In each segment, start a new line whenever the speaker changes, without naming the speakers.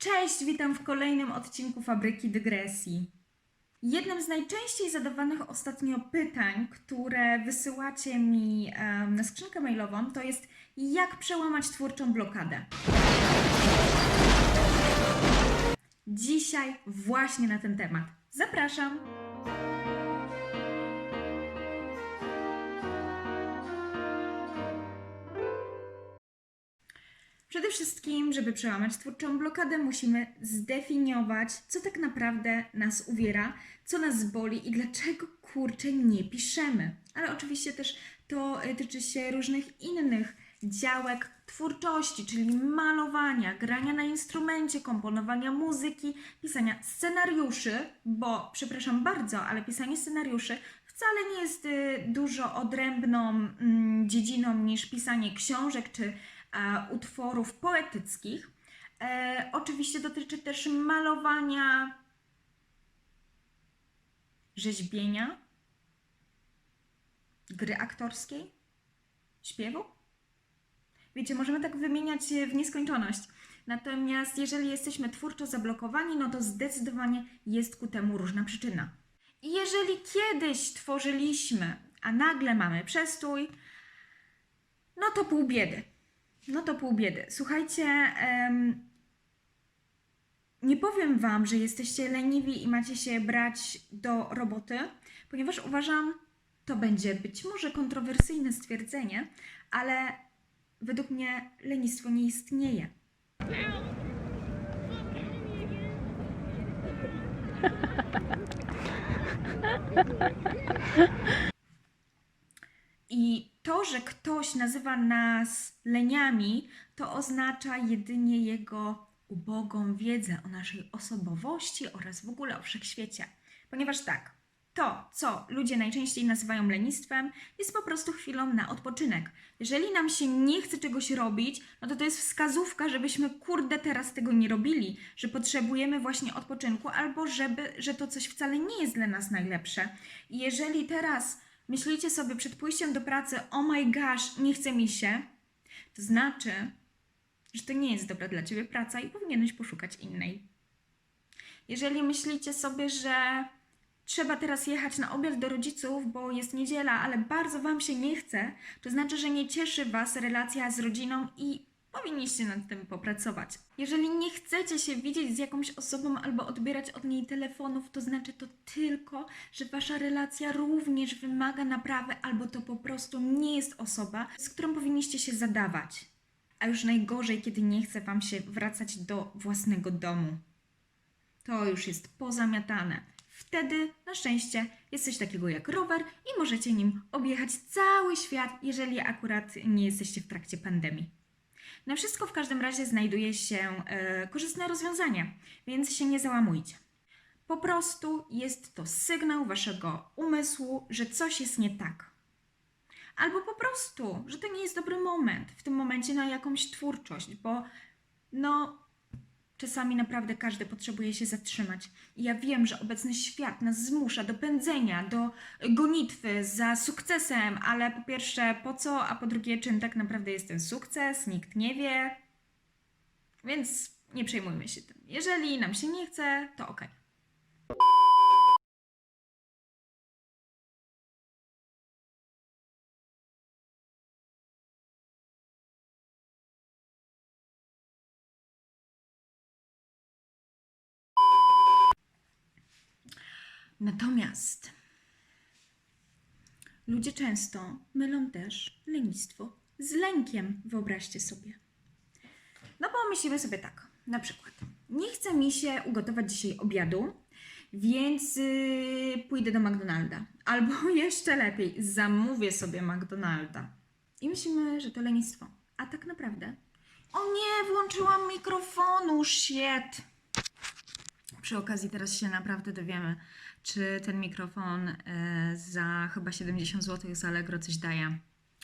Cześć, witam w kolejnym odcinku Fabryki Dygresji. Jednym z najczęściej zadawanych ostatnio pytań, które wysyłacie mi na skrzynkę mailową, to jest jak przełamać twórczą blokadę. Dzisiaj właśnie na ten temat. Zapraszam! Przede wszystkim, żeby przełamać twórczą blokadę, musimy zdefiniować, co tak naprawdę nas uwiera, co nas boli i dlaczego kurczę nie piszemy. Ale oczywiście też to y, tyczy się różnych innych działek twórczości, czyli malowania, grania na instrumencie, komponowania muzyki, pisania scenariuszy, bo przepraszam bardzo, ale pisanie scenariuszy wcale nie jest y, dużo odrębną mm, dziedziną niż pisanie książek czy utworów poetyckich. E, oczywiście dotyczy też malowania, rzeźbienia, gry aktorskiej, śpiewu. Wiecie, możemy tak wymieniać e, w nieskończoność. Natomiast jeżeli jesteśmy twórczo zablokowani, no to zdecydowanie jest ku temu różna przyczyna. I jeżeli kiedyś tworzyliśmy, a nagle mamy przestój, no to pół biedy. No to pół biedy. Słuchajcie, nie powiem Wam, że jesteście leniwi i macie się brać do roboty, ponieważ uważam, to będzie być może kontrowersyjne stwierdzenie, ale według mnie lenistwo nie istnieje. To, że ktoś nazywa nas leniami, to oznacza jedynie jego ubogą wiedzę o naszej osobowości oraz w ogóle o wszechświecie. Ponieważ tak, to, co ludzie najczęściej nazywają lenistwem, jest po prostu chwilą na odpoczynek. Jeżeli nam się nie chce czegoś robić, no to to jest wskazówka, żebyśmy kurde teraz tego nie robili, że potrzebujemy właśnie odpoczynku albo żeby, że to coś wcale nie jest dla nas najlepsze. I jeżeli teraz myślicie sobie przed pójściem do pracy, oh my gosh, nie chce mi się, to znaczy, że to nie jest dobra dla Ciebie praca i powinieneś poszukać innej. Jeżeli myślicie sobie, że trzeba teraz jechać na obiad do rodziców, bo jest niedziela, ale bardzo Wam się nie chce, to znaczy, że nie cieszy Was relacja z rodziną i powinniście nad tym popracować. Jeżeli nie chcecie się widzieć z jakąś osobą albo odbierać od niej telefonów, to znaczy to tylko, że Wasza relacja również wymaga naprawy albo to po prostu nie jest osoba, z którą powinniście się zadawać. A już najgorzej, kiedy nie chce Wam się wracać do własnego domu. To już jest pozamiatane. Wtedy, na szczęście, jest coś takiego jak rower i możecie nim objechać cały świat, jeżeli akurat nie jesteście w trakcie pandemii. Na wszystko w każdym razie znajduje się e, korzystne rozwiązanie, więc się nie załamujcie. Po prostu jest to sygnał waszego umysłu, że coś jest nie tak. Albo po prostu, że to nie jest dobry moment w tym momencie na jakąś twórczość, bo no, Czasami naprawdę każdy potrzebuje się zatrzymać. I ja wiem, że obecny świat nas zmusza do pędzenia, do gonitwy za sukcesem, ale po pierwsze po co, a po drugie czym tak naprawdę jest ten sukces, nikt nie wie. Więc nie przejmujmy się tym. Jeżeli nam się nie chce, to okej. Natomiast ludzie często mylą też lenistwo z lękiem, wyobraźcie sobie. No bo myślimy sobie tak, na przykład, nie chce mi się ugotować dzisiaj obiadu, więc yy, pójdę do McDonalda. Albo jeszcze lepiej, zamówię sobie McDonalda. I myślimy, że to lenistwo. A tak naprawdę, o nie, włączyłam mikrofonu, shit. Przy okazji teraz się naprawdę dowiemy, czy ten mikrofon e, za chyba 70 zł z Allegro coś daje.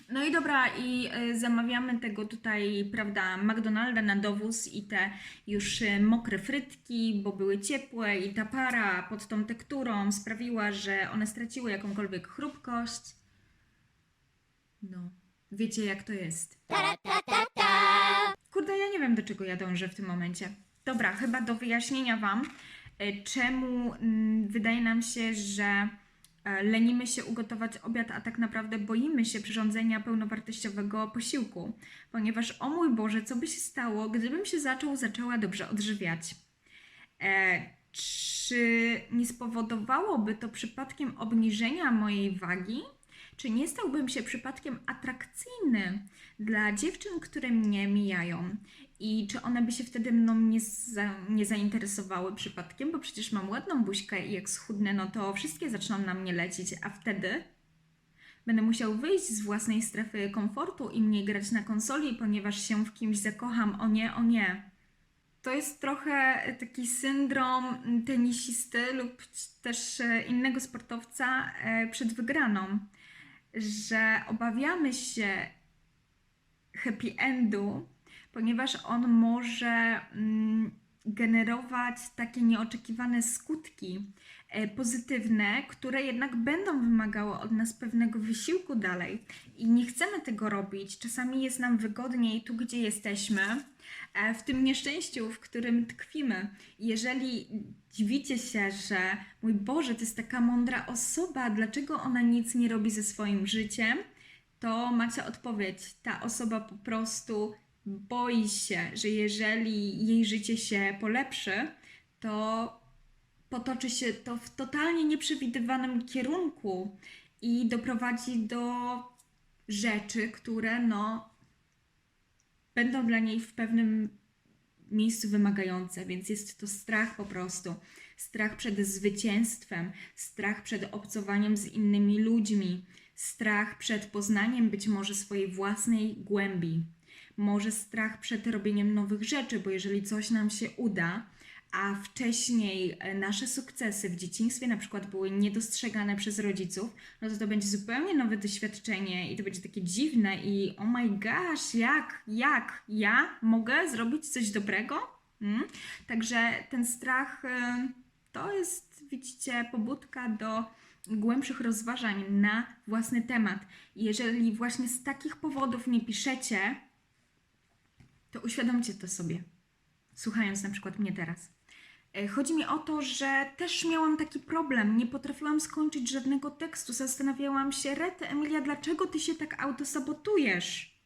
No i dobra, i e, zamawiamy tego tutaj, prawda, McDonalda na dowóz i te już e, mokre frytki, bo były ciepłe i ta para pod tą tekturą sprawiła, że one straciły jakąkolwiek chrupkość. No, wiecie jak to jest. Kurde, ja nie wiem do czego ja dążę w tym momencie. Dobra, chyba do wyjaśnienia Wam, e, czemu mm, wydaje nam się, że e, lenimy się ugotować obiad, a tak naprawdę boimy się przyrządzenia pełnowartościowego posiłku. Ponieważ, o mój Boże, co by się stało, gdybym się zaczął, zaczęła dobrze odżywiać? E, czy nie spowodowałoby to przypadkiem obniżenia mojej wagi? Czy nie stałbym się przypadkiem atrakcyjny dla dziewczyn, które mnie mijają? I czy one by się wtedy mną nie, za, nie zainteresowały przypadkiem? Bo przecież mam ładną buźkę i jak schudnę, no to wszystkie zaczną na mnie lecieć, a wtedy będę musiał wyjść z własnej strefy komfortu i mniej grać na konsoli, ponieważ się w kimś zakocham. O nie, o nie. To jest trochę taki syndrom tenisisty lub też e, innego sportowca e, przed wygraną, że obawiamy się happy endu, ponieważ on może mm, generować takie nieoczekiwane skutki e, pozytywne, które jednak będą wymagały od nas pewnego wysiłku dalej. I nie chcemy tego robić. Czasami jest nam wygodniej tu, gdzie jesteśmy, e, w tym nieszczęściu, w którym tkwimy. Jeżeli dziwicie się, że mój Boże, to jest taka mądra osoba, dlaczego ona nic nie robi ze swoim życiem, to macie odpowiedź. Ta osoba po prostu boi się, że jeżeli jej życie się polepszy, to potoczy się to w totalnie nieprzewidywanym kierunku i doprowadzi do rzeczy, które no będą dla niej w pewnym miejscu wymagające, więc jest to strach po prostu. Strach przed zwycięstwem, strach przed obcowaniem z innymi ludźmi, strach przed poznaniem być może swojej własnej głębi, może strach przed robieniem nowych rzeczy, bo jeżeli coś nam się uda, a wcześniej e, nasze sukcesy w dzieciństwie na przykład były niedostrzegane przez rodziców, no to to będzie zupełnie nowe doświadczenie i to będzie takie dziwne i oh my gosh, jak, jak ja mogę zrobić coś dobrego? Mm? Także ten strach e, to jest, widzicie, pobudka do głębszych rozważań na własny temat. Jeżeli właśnie z takich powodów nie piszecie, to uświadomcie to sobie, słuchając na przykład mnie teraz. E, Chodzi mi o to, że też miałam taki problem. Nie potrafiłam skończyć żadnego tekstu. Zastanawiałam się, Rety, Emilia, dlaczego ty się tak autosabotujesz?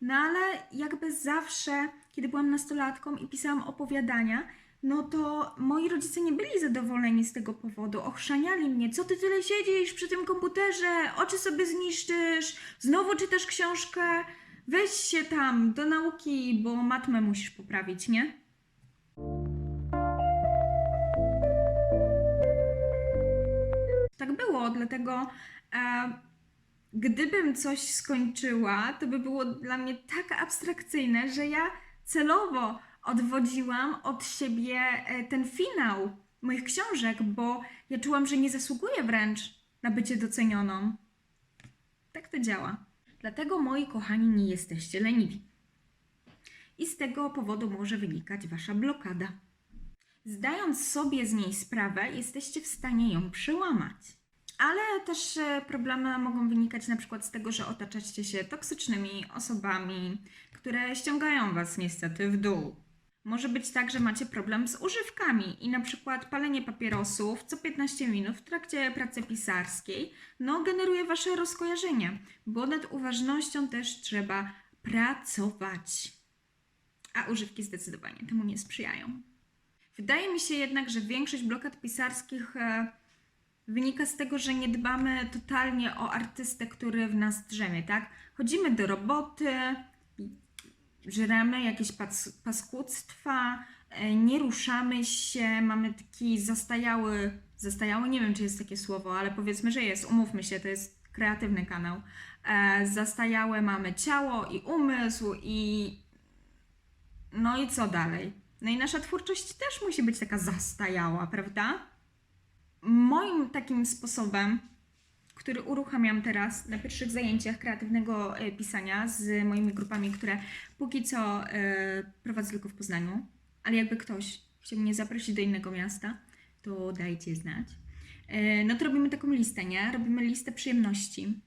No ale jakby zawsze, kiedy byłam nastolatką i pisałam opowiadania, no to moi rodzice nie byli zadowoleni z tego powodu. Ochrzaniali mnie, co ty tyle siedzisz przy tym komputerze, oczy sobie zniszczysz, znowu czytasz książkę, weź się tam do nauki, bo matmę musisz poprawić, nie? Tak było, dlatego e, gdybym coś skończyła, to by było dla mnie tak abstrakcyjne, że ja celowo odwodziłam od siebie e, ten finał moich książek, bo ja czułam, że nie zasługuję wręcz na bycie docenioną. Tak to działa. Dlatego, moi kochani, nie jesteście leniwi. I z tego powodu może wynikać wasza blokada. Zdając sobie z niej sprawę, jesteście w stanie ją przełamać. Ale też e, problemy mogą wynikać na przykład z tego, że otaczacie się toksycznymi osobami, które ściągają was niestety w dół. Może być tak, że macie problem z używkami i na przykład palenie papierosów co 15 minut w trakcie pracy pisarskiej no, generuje wasze rozkojarzenie, bo nad uważnością też trzeba pracować. A używki zdecydowanie temu nie sprzyjają. Wydaje mi się jednak, że większość blokad pisarskich e, wynika z tego, że nie dbamy totalnie o artystę, który w nas drzemie, tak? Chodzimy do roboty, żremy jakieś pas, paskudztwa, e, nie ruszamy się, mamy taki zastajały, zastajały, nie wiem czy jest takie słowo, ale powiedzmy, że jest, umówmy się, to jest kreatywny kanał. E, Zastajałe mamy ciało i umysł i no i co dalej? No i nasza twórczość też musi być taka zastajała, prawda? Moim takim sposobem, który uruchamiam teraz na pierwszych zajęciach kreatywnego e, pisania z moimi grupami, które póki co e, prowadzę tylko w Poznaniu, ale jakby ktoś chciał mnie zaprosić do innego miasta, to dajcie znać. E, No to robimy taką listę, nie? Robimy listę przyjemności.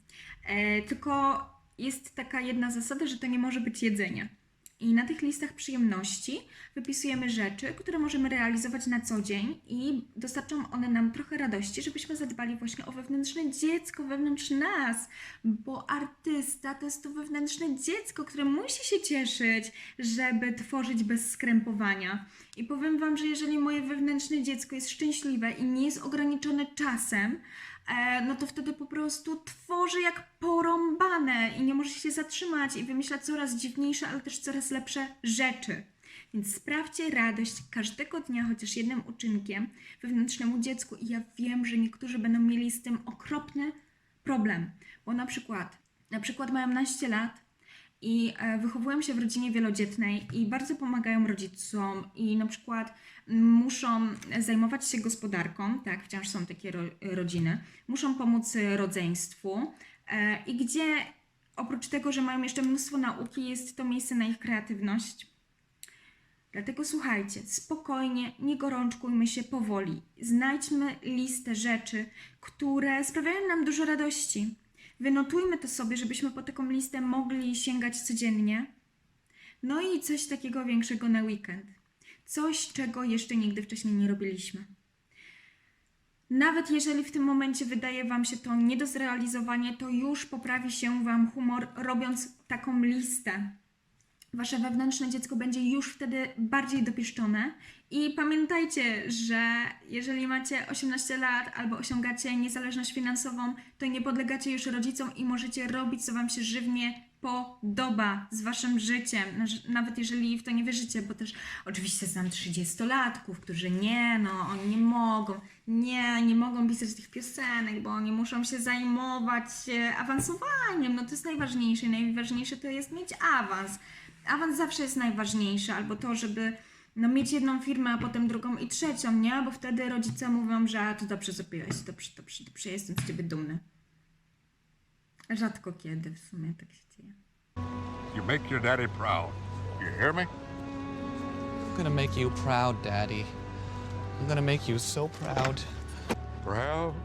Tylko jest taka jedna zasada, że to nie może być jedzenie. I na tych listach przyjemności wypisujemy rzeczy, które możemy realizować na co dzień i dostarczą one nam trochę radości, żebyśmy zadbali właśnie o wewnętrzne dziecko wewnątrz nas, bo artysta to jest to wewnętrzne dziecko, które musi się cieszyć, żeby tworzyć bez skrępowania. I powiem Wam, że jeżeli moje wewnętrzne dziecko jest szczęśliwe i nie jest ograniczone czasem, no to wtedy po prostu tworzy jak porąbane i nie może się zatrzymać i wymyśla coraz dziwniejsze, ale też coraz lepsze rzeczy. Więc sprawdźcie radość każdego dnia chociaż jednym uczynkiem wewnętrznemu dziecku i ja wiem, że niektórzy będą mieli z tym okropny problem, bo na przykład, na przykład mają naście lat i e, wychowują się w rodzinie wielodzietnej i bardzo pomagają rodzicom i na przykład muszą zajmować się gospodarką, tak, wciąż są takie ro, rodziny, muszą pomóc rodzeństwu e, i gdzie oprócz tego, że mają jeszcze mnóstwo nauki, jest to miejsce na ich kreatywność. Dlatego słuchajcie, spokojnie, nie gorączkujmy się powoli. Znajdźmy listę rzeczy, które sprawiają nam dużo radości. Wynotujmy to sobie, żebyśmy po taką listę mogli sięgać codziennie. No i coś takiego większego na weekend. Coś, czego jeszcze nigdy wcześniej nie robiliśmy. Nawet jeżeli w tym momencie wydaje Wam się to nie do zrealizowania, to już poprawi się Wam humor, robiąc taką listę. Wasze wewnętrzne dziecko będzie już wtedy bardziej dopieszczone. I pamiętajcie, że jeżeli macie 18 lat albo osiągacie niezależność finansową, to nie podlegacie już rodzicom i możecie robić, co Wam się żywnie podoba z Waszym życiem, Naż- nawet jeżeli w to nie wierzycie, bo też oczywiście znam 30-latków, którzy nie, no oni nie mogą, nie, nie mogą pisać tych piosenek, bo oni muszą się zajmować e, awansowaniem, no to jest najważniejsze, najważniejsze to jest mieć awans. Awans zawsze jest najważniejszy, albo to, żeby no, mieć jedną firmę, a potem drugą i trzecią, nie? Bo wtedy rodzice mówią, że to dobrze zrobiłeś, dobrze, dobrze, dobrze, jestem z Ciebie dumny. Rzadko kiedy w sumie tak się dzieje.
You make your daddy proud. You hear me?
I'm gonna make you proud, Daddy. I'm gonna make you so proud.
Proud?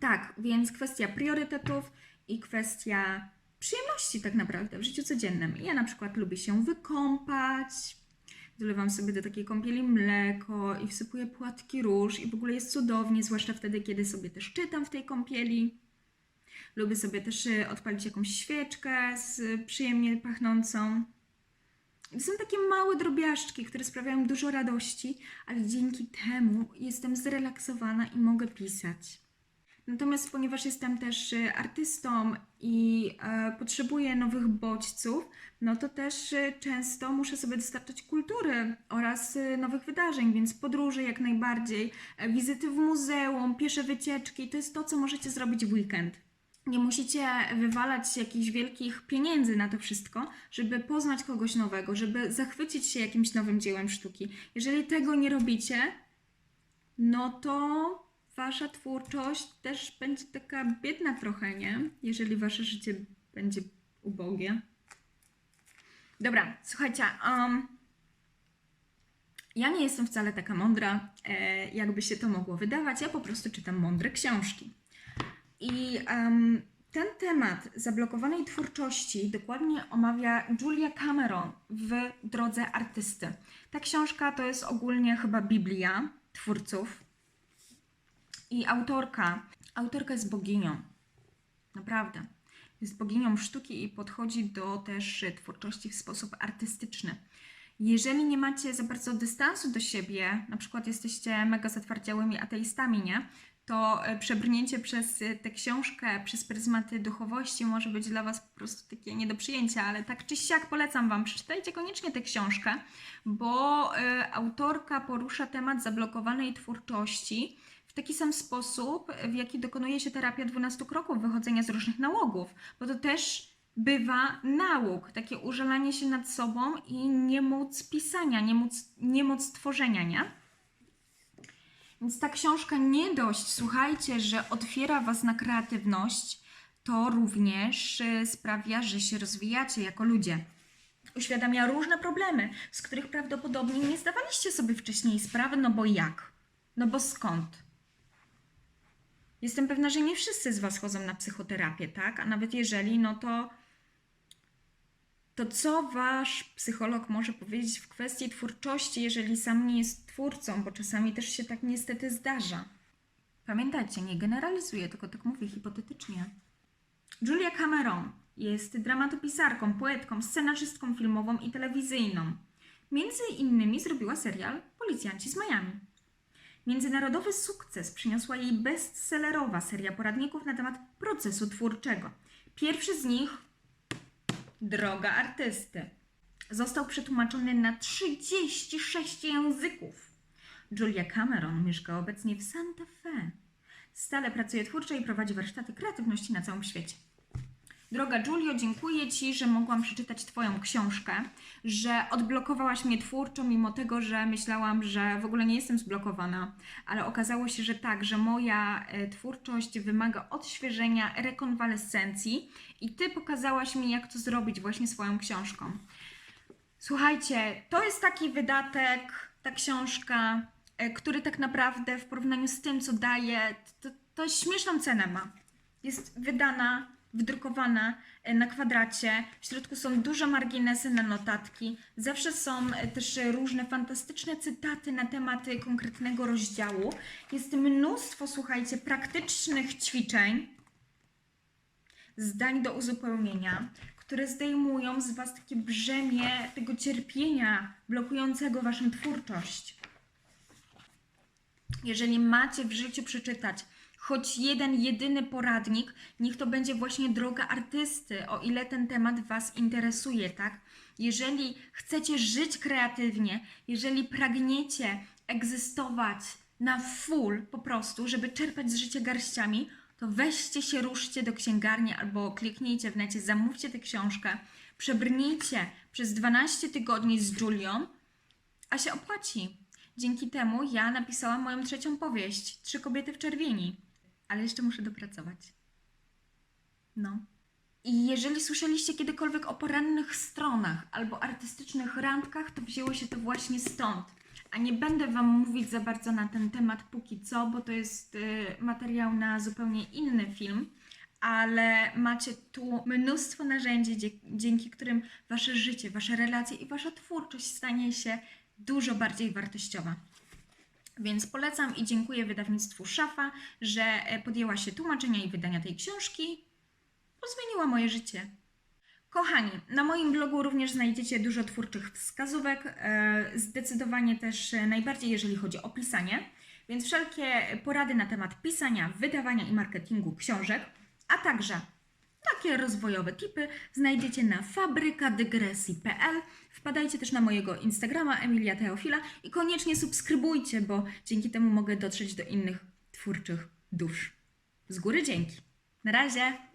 Tak, więc kwestia priorytetów i kwestia przyjemności tak naprawdę w życiu codziennym. Ja na przykład lubię się wykąpać, dolewam sobie do takiej kąpieli mleko i wsypuję płatki róż i w ogóle jest cudownie, zwłaszcza wtedy, kiedy sobie też czytam w tej kąpieli. Lubię sobie też y, odpalić jakąś świeczkę z przyjemnie pachnącą. To są takie małe drobiażdżki, które sprawiają dużo radości, ale dzięki temu jestem zrelaksowana i mogę pisać. Natomiast ponieważ jestem też y, artystą i e, potrzebuję nowych bodźców, no to też y, często muszę sobie dostarczać kultury oraz nowych wydarzeń, więc podróże jak najbardziej, e, wizyty w muzeum, piesze wycieczki to jest to, co możecie zrobić w weekend. Nie musicie wywalać jakichś wielkich pieniędzy na to wszystko, żeby poznać kogoś nowego, żeby zachwycić się jakimś nowym dziełem sztuki. Jeżeli tego nie robicie, no to wasza twórczość też będzie taka biedna trochę, nie? Jeżeli wasze życie będzie ubogie. Dobra, słuchajcie, um, ja nie jestem wcale taka mądra, e, jakby się to mogło wydawać. Ja po prostu czytam mądre książki. I em, ten temat zablokowanej twórczości dokładnie omawia Julia Cameron w Drodze Artysty. Ta książka to jest ogólnie chyba Biblia twórców. I autorka, autorka jest boginią. Naprawdę. Jest boginią sztuki i podchodzi do też y, twórczości w sposób artystyczny. Jeżeli nie macie za bardzo dystansu do siebie, na przykład jesteście mega zatwardziałymi ateistami, nie? To e, przebrnięcie przez e, tę książkę, przez pryzmaty duchowości może być dla Was po prostu takie nie do przyjęcia, ale tak czy siak polecam Wam, przeczytajcie koniecznie tę książkę, bo e, autorka porusza temat zablokowanej twórczości w taki sam sposób, w jaki dokonuje się terapia 12 kroków wychodzenia z różnych nałogów, bo to też bywa nałóg, takie użalanie się nad sobą i nie móc pisania, nie móc tworzenia, nie? Więc ta książka nie dość, słuchajcie, że otwiera Was na kreatywność, to również y, sprawia, że się rozwijacie jako ludzie. Uświadamia różne problemy, z których prawdopodobnie nie zdawaliście sobie wcześniej sprawy, no bo jak? No bo skąd? Jestem pewna, że nie wszyscy z Was chodzą na psychoterapię, tak? A nawet jeżeli, no to To co wasz psycholog może powiedzieć w kwestii twórczości, jeżeli sam nie jest twórcą, bo czasami też się tak niestety zdarza. Pamiętajcie, nie generalizuję, tylko tak mówię hipotetycznie. Julia Cameron jest dramatopisarką, poetką, scenarzystką filmową i telewizyjną. Między innymi zrobiła serial Policjanci z Miami. Międzynarodowy sukces przyniosła jej bestsellerowa seria poradników na temat procesu twórczego. Pierwszy z nich Droga artysty. Został przetłumaczony na 36 języków. Julia Cameron mieszka obecnie w Santa Fe. Stale pracuje twórczo i prowadzi warsztaty kreatywności na całym świecie. Droga Julio, dziękuję Ci, że mogłam przeczytać Twoją książkę, że odblokowałaś mnie twórczo, mimo tego, że myślałam, że w ogóle nie jestem zblokowana, ale okazało się, że tak, że moja e, twórczość wymaga odświeżenia, rekonwalescencji i Ty pokazałaś mi, jak to zrobić właśnie swoją książką. Słuchajcie, to jest taki wydatek, ta książka, e, który tak naprawdę w porównaniu z tym, co daje, to, to śmieszną cenę ma. Jest wydana, wydrukowana e, na kwadracie. W środku są duże marginesy na notatki. Zawsze są e, też e, różne fantastyczne cytaty na tematy konkretnego rozdziału. Jest mnóstwo, słuchajcie, praktycznych ćwiczeń, zdań do uzupełnienia, które zdejmują z Was takie brzemię tego cierpienia blokującego Waszą twórczość. Jeżeli macie w życiu przeczytać choć jeden, jedyny poradnik, niech to będzie właśnie droga artysty, o ile ten temat Was interesuje, tak? Jeżeli chcecie żyć kreatywnie, jeżeli pragniecie egzystować na full po prostu, żeby czerpać z życia garściami, to weźcie się, ruszcie do księgarni albo kliknijcie w necie, zamówcie tę książkę, przebrnijcie przez 12 tygodni z Julią, a się opłaci. Dzięki temu ja napisałam moją trzecią powieść, Trzy kobiety w czerwieni, ale jeszcze muszę dopracować. No. I jeżeli słyszeliście kiedykolwiek o porannych stronach albo artystycznych randkach, to wzięło się to właśnie stąd. A nie będę Wam mówić za bardzo na ten temat póki co, bo to jest y, materiał na zupełnie inny film, ale macie tu mnóstwo narzędzi, dzięki którym Wasze życie, Wasze relacje i Wasza twórczość stanie się dużo bardziej wartościowa. Więc polecam i dziękuję wydawnictwu Szafa, że e, podjęła się tłumaczenia i wydania tej książki, bo zmieniła moje życie. Kochani, na moim blogu również znajdziecie dużo twórczych wskazówek, e, zdecydowanie też e, najbardziej jeżeli chodzi o pisanie, więc wszelkie porady na temat pisania, wydawania i marketingu książek, a także takie rozwojowe tipy znajdziecie na fabrykadygresji.pl. Wpadajcie też na mojego Instagrama Emilia Teofila i koniecznie subskrybujcie, bo dzięki temu mogę dotrzeć do innych twórczych dusz. Z góry dzięki. Na razie!